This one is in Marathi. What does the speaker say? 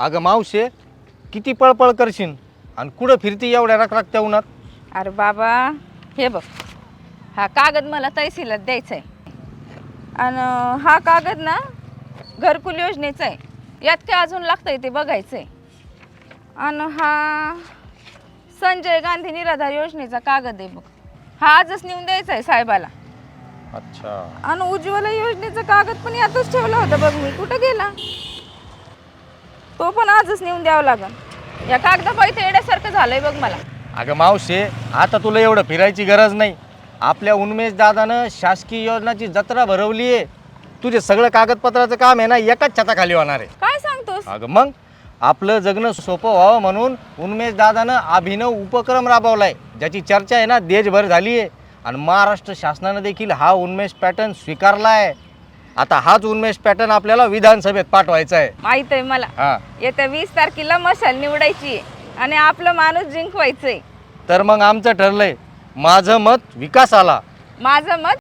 अगं मावशे किती पळपळ करशील? आणि कुठं फिरती एवढ्या रखरखत्या उन्हात? अरे बाबा हे बघ. हा कागद मला तहसीलात द्यायचा आहे आणि हा कागद ना घरकुल योजनेचा आहे. यात काय अजून लागतंय ते बघायचं आहे आणि हा संजय गांधी निराधार योजनेचा कागद आहे बघ. हा आजच नेऊन द्यायचा आहे साहेबाला. अच्छा. आणि उज्ज्वला योजनेचा कागद पण यातच ठेवला होता बघ मी. कुठं गेला? तो पण आजच नेऊन द्यावा लागल या कागदापायचं येण्यासारखं झालंय बघ मला. अगं मावशे आता तुला एवढं फिरायची गरज नाही. आपल्या उन्मेष दादानं शासकीय योजनाची जत्रा भरवली आहे तुझे सगळं कागदपत्राचं काम आहे ना एकाच छताखाली होणार आहे. काय सांगतोस? अगं मग? आपलं जगणं सोपं व्हावं म्हणून उन्मेष दादानं अभिनव उपक्रम राबवलाय ज्याची चर्चा आहे ना देशभर झाली आहे आणि महाराष्ट्र शासनानं देखील हा उन्मेष पॅटर्न स्वीकारला आहे आता हाच उन्मेष पॅटर्न आपल्याला विधानसभेत पाठवायचा आहे माहीत आहे मला. हां. येत्या वीस तारखेला मशाल निवडायची आणि आपलं माणूस जिंकवायचंय. तर मग आमचं ठरलंय माझं मत विकासाला. माझं मत